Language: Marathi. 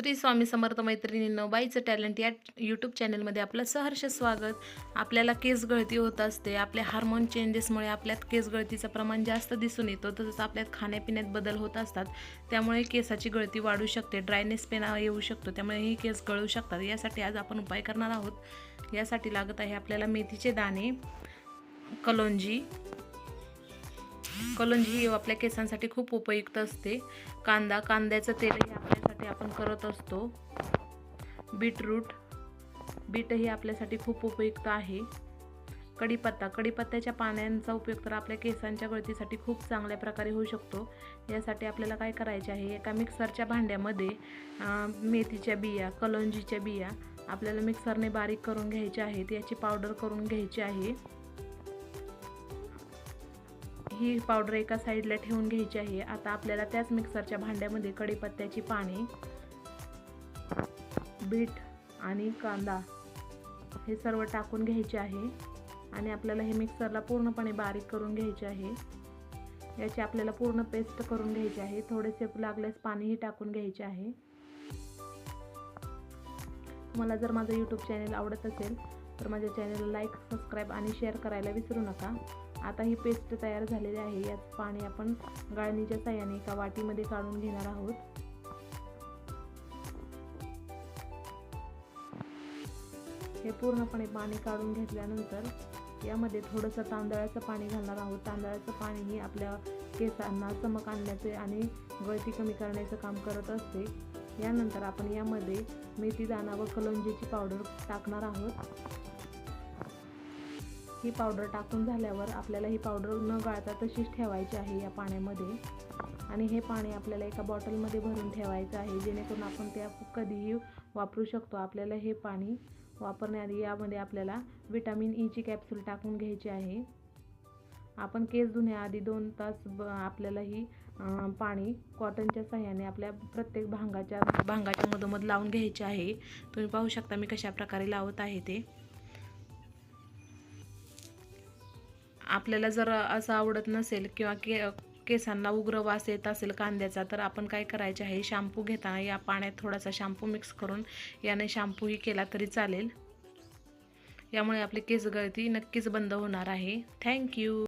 श्री स्वामी समर्थ मैत्रिणींनो बाईचं टॅलेंट या यूट्यूब चॅनलमध्ये आपलं सहर्ष स्वागत. आपल्याला केस गळती होत असते. आपल्या हार्मोन चेंजेसमुळे आपल्यात केस गळतीचं प्रमाण जास्त दिसून येतो. तसंच आपल्यात खाण्यापिण्यात बदल होत असतात. त्यामुळे केसाची गळती वाढू शकते. ड्रायनेस पेना येऊ शकतो. त्यामुळे ही केस गळू शकतात. यासाठी आज आपण उपाय करणार आहोत. यासाठी लागत आहे आपल्याला मेथीचे दाणे कलोंजी. कलोंजी ही आपल्या केसांसाठी खूप उपयुक्त असते. कांदा कांद्याचं तेलही ते आपण करत असतो. बीटरूट. बीट ही आपल्यासाठी खूप उपयुक्त आहे. कढीपत्ता. कढीपत्त्याच्या पाण्यांचा उपयोग तर आपल्या केसांच्या गळतीसाठी खूप चांगल्या प्रकारे होऊ शकतो. यासाठी आपल्याला काय करायचे आहे? एका मिक्सरच्या भांड्यामध्ये मेथीच्या बिया कलोंजीच्या बिया आपल्याला मिक्सरने बारीक करून घ्यायच्या आहेत. याची पावडर करून घ्यायची आहे. ही पावडर एका साईडला ठेवून घ्यायची आहे. आता आपल्याला त्याच मिक्सरच्या भांड्यामध्ये कढीपत्त्याची पाने बीट आणि कांदा हे सर्व टाकून घ्यायचे आहे. आणि आपल्याला हे मिक्सरला पूर्णपणे बारीक करून घ्यायचे आहे. याची आपल्याला पूर्ण पेस्ट करून घ्यायची आहे. थोडेसे लागल्यास पाणीही टाकून घ्यायचे आहे. तुम्हाला जर माझं यूट्यूब चॅनल आवडत असेल तर माझ्या चॅनलला लाईक सबस्क्राईब आणि शेअर करायला विसरू नका. आता ही पेस्ट तयार झालेली आहे. यात पाणी आपण गाळणीच्या साह्याने एका वाटीमध्ये काढून घेणार आहोत. हे पूर्णपणे पाणी काढून घेतल्यानंतर यामध्ये थोडंसं तांदळाचं पाणी घालणार आहोत. तांदळाचं पाणी ही आपल्या केसांना चमक आणण्याचे आणि गळती कमी करण्याचं काम करत असते. यानंतर आपण यामध्ये मेथी दाणा व कलंजीची पावडर टाकणार आहोत. ही पावडर टाकून झाल्यावर आपल्याला ही पावडर न गाळता तशीच ठेवायची आहे या पाण्यामध्ये. आणि हे पाणी आपल्याला एका बॉटलमध्ये भरून ठेवायचं आहे जेणेकरून आपण त्या कधीही वापरू शकतो. आपल्याला हे पाणी वापरण्याआधी यामध्ये आपल्याला विटॅमिन ईची e कॅप्सूल टाकून घ्यायची आहे. आपण केस धुण्याआधी दोन तास ब आपल्याला ही पाणी कॉटनच्या सहाय्याने आपल्या प्रत्येक भांगाच्या भांगाच्या मधोमध लावून घ्यायचे आहे. तुम्ही पाहू शकता मी कशा प्रकारे लावत आहे ते. आपल्याला जर असं आवडत नसेल किंवा के केसांना उग्र वास येत असेल कांद्याचा तर आपण काय करायचे आहे? शॅम्पू घेताना या पाण्यात थोडासा शॅम्पू मिक्स करून याने शॅम्पूही केला तरी चालेल. यामुळे आपली केस गळती नक्कीच बंद होणार आहे. थँक्यू